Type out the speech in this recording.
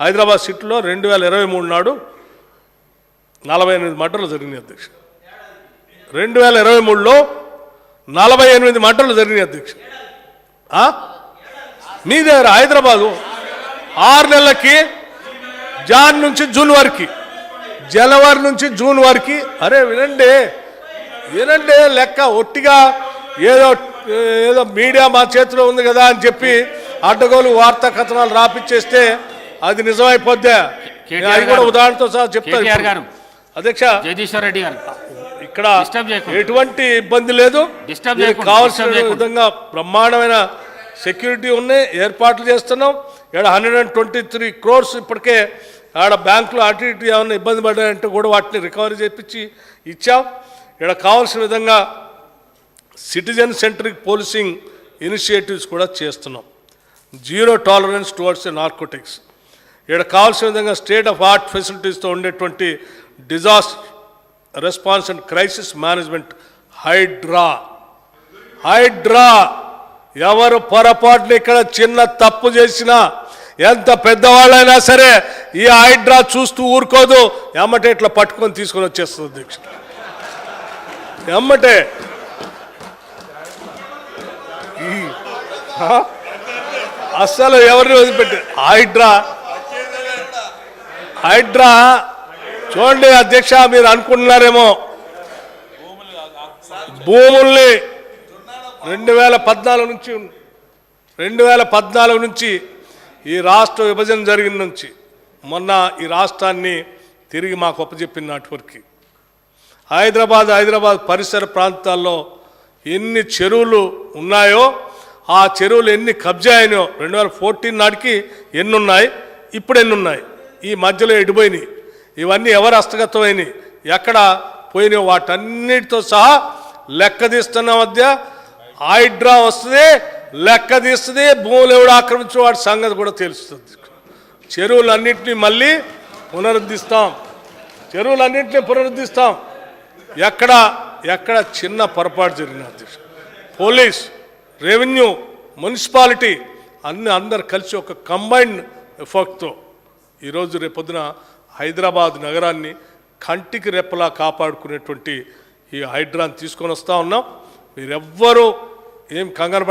హైదరాబాద్ సిటీలో రెండు వేల ఇరవై మూడు నాడు నలభై ఎనిమిది మటర్లు జరిగినాయి అధ్యక్ష. రెండు వేల ఇరవై మూడులో నలభై ఎనిమిది మటర్లు జరిగినాయి అధ్యక్ష. మీ దగ్గర హైదరాబాదు ఆరు నెలలకి జాన్ నుంచి జూన్ వరకు జనవరి నుంచి జూన్ వరకు అరే వినండి వినండి లెక్క ఒట్టిగా ఏదో ఏదో మీడియా మా చేతిలో ఉంది కదా అని చెప్పి అడ్డగోలు వార్తా కథనాలు రాపిచ్చేస్తే అది నిజమైపోద్దా అది కూడా. ఉదాహరణతో సహా చెప్తాను. గారు. అధ్యక్ష జగదీశ్వర్ రెడ్డి గారు ఇక్కడ. ఎటువంటి ఇబ్బంది లేదు. కావాల్సిన. విధంగా బ్రహ్మాండమైన సెక్యూరిటీ ఉన్నాయి ఏర్పాట్లు చేస్తున్నాం ఇక్కడ hundred and twenty three crores ఇప్పటికే ఆడ బ్యాంకులో అటు ఇటు ఏమైనా ఇబ్బంది పడ్డాయంటే కూడా వాటిని రికవరీ చేపించి ఇచ్చాం ఇక్కడ కావాల్సిన విధంగా సిటిజన్ సెంట్రిక్ పోలీసింగ్ ఇనిషియేటివ్స్ కూడా చేస్తున్నాం జీరో టాలరెన్స్ టువర్డ్స్ నార్కోటిక్స్ ఇక్కడ కావాల్సిన విధంగా స్టేట్ ఆఫ్ ఆర్ట్ ఫెసిలిటీస్తో ఉండేటువంటి disaster response and crisis management HYDRA. HYDRA! ఎవరు పొరపాటున ఇక్కడ చిన్న తప్పు చేసినా ఎంత పెద్దవాళ్ళైనా సరే ఈ హైడ్రా చూస్తూ ఊరుకోదు. ఎమ్మటే ఇట్లా పట్టుకొని తీసుకొని వచ్చేస్తుంది దీక్ష. ఎమ్మటే! అస్సలు ఎవరిని వదిలిపెట్టి హైడ్రా! హైడ్రా చూడండి అధ్యక్ష మీరు అనుకుంటున్నారేమో. భూముల్ని రెండు వేల పద్నాలుగు నుంచి రెండు వేల పద్నాలుగు నుంచి ఈ రాష్ట్ర విభజన జరిగిన నుంచి మొన్న ఈ రాష్ట్రాన్ని తిరిగి మాకు ఒప్పచెప్పిన నాటి హైదరాబాద్ హైదరాబాద్ పరిసర ప్రాంతాల్లో ఎన్ని చెరువులు ఉన్నాయో ఆ చెరువులు ఎన్ని కబ్జా అయినాయో రెండు వేల ఫోర్టీన్ నాటికి ఎన్ని ఉన్నాయి ఇప్పుడు ఎన్ని ఉన్నాయి ఈ మధ్యలో ఎడిపోయినాయి. ఇవన్నీ ఎవరు హస్తగతమైనవి ఎక్కడ పోయిన వాటన్నిటితో సహా లెక్క తీస్తున్న మధ్య హైడ్రా వస్తుంది లెక్క తీస్తుంది భూములు ఎవడు ఆక్రమించే వాటి సంగతి కూడా తెలుస్తుంది. చెరువులన్నింటినీ మళ్ళీ పునరుద్ధరిస్తాం చెరువులన్నింటినీ పునరుద్ధరిస్తాం ఎక్కడ ఎక్కడ చిన్న పొరపాటు జరిగిన అధ్యక్ష. పోలీస్ రెవెన్యూ మున్సిపాలిటీ అన్ని అందరు కలిసి ఒక కంబైన్డ్ ఎఫర్ట్తో ఈరోజు రేపొద్దున హైదరాబాద్ నగరాన్ని కంటికి రెప్పలా కాపాడుకునేటువంటి ఈ హైడ్రాన్ తీసుకొని వస్తూ ఉన్నాం. మీరెవ్వరూ ఏం కంగారు